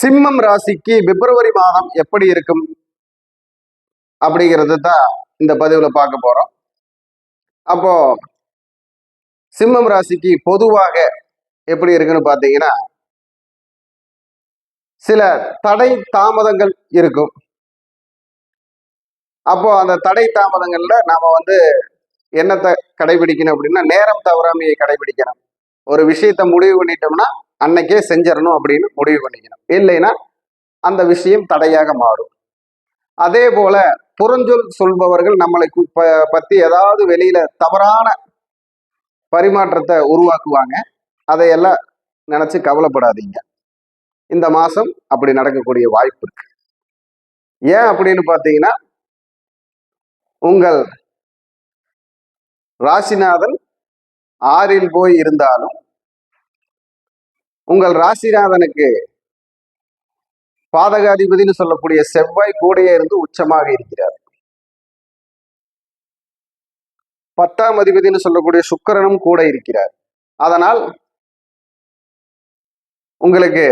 சிம்மம் ராசிக்கு பிப்ரவரி மாதம் எப்படி இருக்கும் அப்படிங்கிறது தான் இந்த பதிவில் பார்க்க போறோம். அப்போ சிம்மம் ராசிக்கு பொதுவாக எப்படி இருக்குன்னு பார்த்தீங்கன்னா சில தடை தாமதங்கள் இருக்கும். அப்போ அந்த தடை தாமதங்கள்ல நாம வந்து என்னத்தை கடைபிடிக்கணும் அப்படின்னா நேரம் தவறாமையை கடைபிடிக்கணும். ஒரு விஷயத்த முடிவு பண்ணிட்டோம்னா அன்னைக்கே செஞ்சிடணும் அப்படின்னு முடிவு பண்ணிக்கணும். இல்லைன்னா அந்த விஷயம் தடையாக மாறும். அதே போல புறஞ்சொல் சொல்பவர்கள் நம்மளை ப- பத்தி ஏதாவது வெளியில தவறான பரிமாற்றத்தை உருவாக்குவாங்க. அதையெல்லாம் நினைச்சு கவலைப்படாதீங்க. இந்த மாசம் அப்படி நடக்கக்கூடிய வாய்ப்பு இருக்கு. ஏன் அப்படின்னு பார்த்தீங்கன்னா உங்கள் ராசிநாதன் ஆறில் போய் இருந்தாலும் உங்கள் ராசிநாதனுக்கு பாதகாதிபதினு சொல்லக்கூடிய செவ்வாய் கூடையே இருந்து உச்சமாக இருக்கிறார். பத்தாம் அதிபதினு சொல்லக்கூடிய சுக்கரனும் கூட இருக்கிறார். அதனால் உங்களுக்கு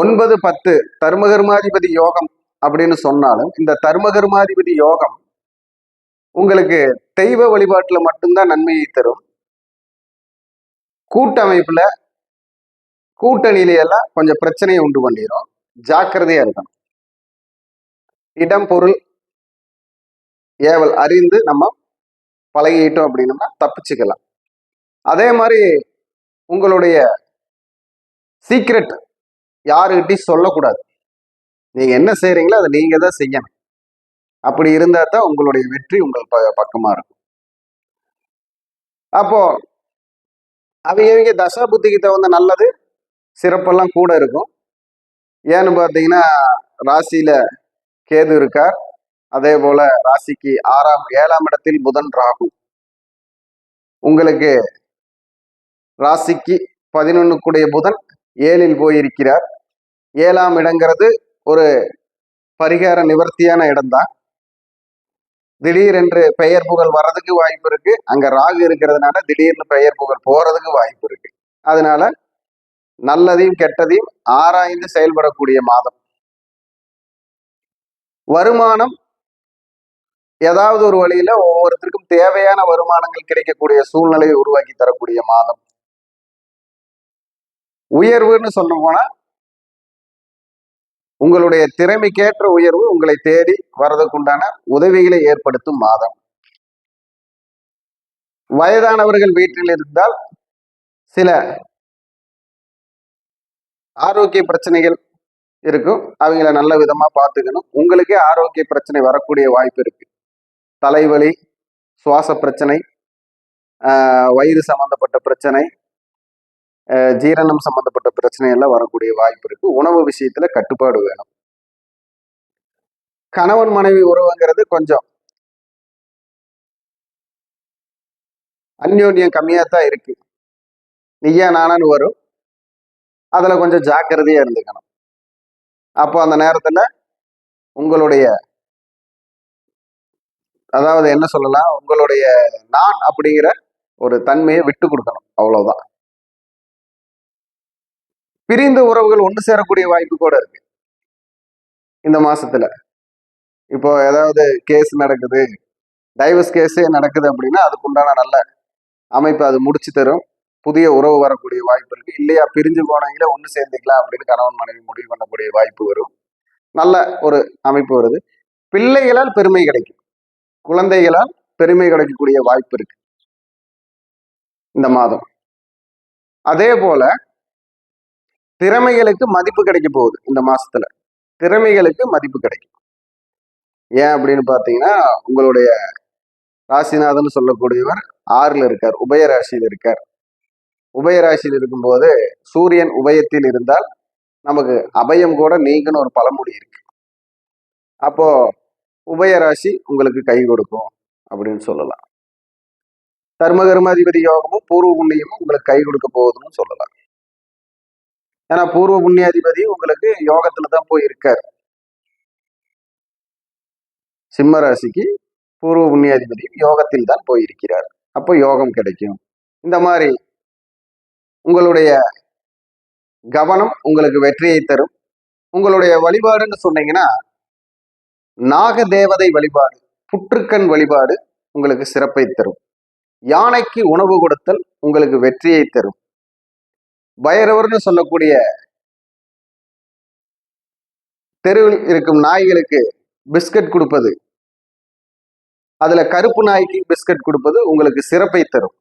ஒன்பது பத்து தர்மகர்மாதிபதி யோகம் அப்படின்னு சொன்னாலும் இந்த தர்மகர்மாதிபதி யோகம் உங்களுக்கு தெய்வ வழிபாட்டில் மட்டும்தான் நன்மையை தரும். கூட்டமைப்புல கூட்டணியிலையெல்லாம் கொஞ்சம் பிரச்சனையை உண்டு பண்ணிடும் ஜாக்கிரதையா இருக்கணும். இடம் பொருள் ஏவல் அறிந்து நம்ம பழகிட்டோம் அப்படின்னம்னா தப்பிச்சுக்கலாம். அதே மாதிரி உங்களுடைய சீக்ரெட் யாருக்கிட்டையும் சொல்லக்கூடாது. நீங்க என்ன செய்கிறீங்களோ அதை நீங்க தான் செய்யணும். அப்படி இருந்தா தான் உங்களுடைய வெற்றி உங்கள் ப பக்கமா இருக்கும். அப்போ அவங்க இவங்க தசா புத்திக்கு தகுந்த நல்லது சிறப்பெல்லாம் கூட இருக்கும். ஏன்னு பார்த்தீங்கன்னா ராசியில கேது இருக்கார். அதே போல ராசிக்கு ஆறாம் ஏழாம் இடத்தில் புதன் ராகு. உங்களுக்கு ராசிக்கு பதினொன்னுக்குடைய புதன் ஏழில் போயிருக்கிறார். ஏழாம் இடங்கிறது ஒரு பரிகார நிவர்த்தியான இடம்தான். திடீரென்று பெயர் புகழ் வர்றதுக்கு வாய்ப்பு இருக்கு. அங்க ராகு இருக்கிறதுனால திடீர்னு பெயர் புகழ் போறதுக்கு வாய்ப்பு இருக்கு. அதனால நல்லதையும் கெட்டதையும் ஆராய்ந்து செயல்படக்கூடிய மாதம். வருமானம் ஏதாவது ஒரு வழியில ஒவ்வொருத்தருக்கும் தேவையான வருமானங்கள் கிடைக்கக்கூடிய சூழ்நிலையை உருவாக்கி தரக்கூடிய மாதம். உயர்வுன்னு சொல்ல போனா உங்களுடைய திறமைக்கேற்ற உயர்வு உங்களை தேடி வர்றதுக்குண்டான உதவிகளை ஏற்படுத்தும் மாதம். வயதானவர்கள் வீட்டில் இருந்தால் சில ஆரோக்கிய பிரச்சனைகள் இருக்கும். அவங்கள நல்ல விதமா பார்த்துக்கணும். உங்களுக்கே ஆரோக்கிய பிரச்சனை வரக்கூடிய வாய்ப்பு இருக்கு. தலைவலி சுவாச பிரச்சனை ஆஹ் வயிறு சம்பந்தப்பட்ட பிரச்சனை ஜீரணம் சம்பந்தப்பட்ட பிரச்சனை எல்லாம் வரக்கூடிய வாய்ப்பு இருக்கு. உணவு விஷயத்துல கட்டுப்பாடு வேணும். கணவன் மனைவி உறவுங்கிறது கொஞ்சம் அந்யோன்யம் கம்மியா தான் இருக்கு. நீயா நானான்னு வரும். அதுல கொஞ்சம் ஜாக்கிரதையா இருந்துக்கணும். அப்போ அந்த நேரத்துல உங்களுடைய அதாவது என்ன சொல்லலாம்? உங்களுடைய நான் அப்படிங்கிற ஒரு தன்மையை விட்டு கொடுக்கணும். அவ்வளவுதான். பிரிந்த உறவுகள் ஒன்று சேரக்கூடிய வாய்ப்பு கூட இருக்கு. இந்த மாசத்துல. இப்போ ஏதாவது கேஸ் நடக்குது. டைவர்ஸ் கேஸே நடக்குது அப்படின்னா அதுக்குண்டான நல்ல அமைப்பு அது முடிச்சு தரும். புதிய உறவு வரக்கூடிய வாய்ப்பு இருக்கு. இல்லையா பிரிஞ்சு போனவங்களே ஒன்று சேர்ந்துக்கலாம் அப்படின்னு கணவன் மனைவி முடிவு பண்ணக்கூடிய வாய்ப்பு வரும். நல்ல ஒரு அமைப்பு வருது. பிள்ளைகளால் பெருமை கிடைக்கும். குழந்தைகளால் பெருமை கிடைக்கக்கூடிய வாய்ப்பு இருக்கு. இந்த மாதம். அதே போல திறமைகளுக்கு மதிப்பு கிடைக்க போகுது இந்த மாசத்துல. திறமைகளுக்கு மதிப்பு கிடைக்கும். ஏன் அப்படின்னு பார்த்தீங்கன்னா உங்களுடைய ராசிநாதன் சொல்லக்கூடியவர் ஆறுல இருக்கார் உபயராசியில் இருக்கார். உபயராசியில் இருக்கும்போது சூரியன் உபயத்தில் இருந்தால் நமக்கு அபயம் கூட நீங்கன்னு ஒரு பழமொழி இருக்கு. அப்போ உபயராசி உங்களுக்கு கை கொடுக்கும் அப்படின்னு சொல்லலாம். தர்மகர்மாதிபதி யோகமும் பூர்வ புண்ணியமும் உங்களுக்கு கை கொடுக்க போகுதுன்னு சொல்லலாம். ஏன்னா பூர்வ புண்ணியாதிபதி உங்களுக்கு யோகத்துல தான் போய் இருக்கார் சிம்ம ராசிக்கு பூர்வ புண்ணியாதிபதியும் யோகத்தில் தான் போயிருக்கிறார். அப்போ யோகம் கிடைக்கும். இந்த மாதிரி உங்களுடைய கவனம் உங்களுக்கு வெற்றியை தரும். உங்களுடைய வழிபாடுன்னு சொன்னீங்கன்னா நாக தேவதை வழிபாடு புற்றுக்கண் வழிபாடு உங்களுக்கு சிறப்பை தரும். யானைக்கு உணவு கொடுத்தல் உங்களுக்கு வெற்றியை தரும். பைரவர்னு சொல்லக்கூடிய தெருவில் இருக்கும் நாய்களுக்கு பிஸ்கட் கொடுப்பது. அதுல கருப்பு நாய்க்கு பிஸ்கட் கொடுப்பது உங்களுக்கு சிறப்பை தரும்.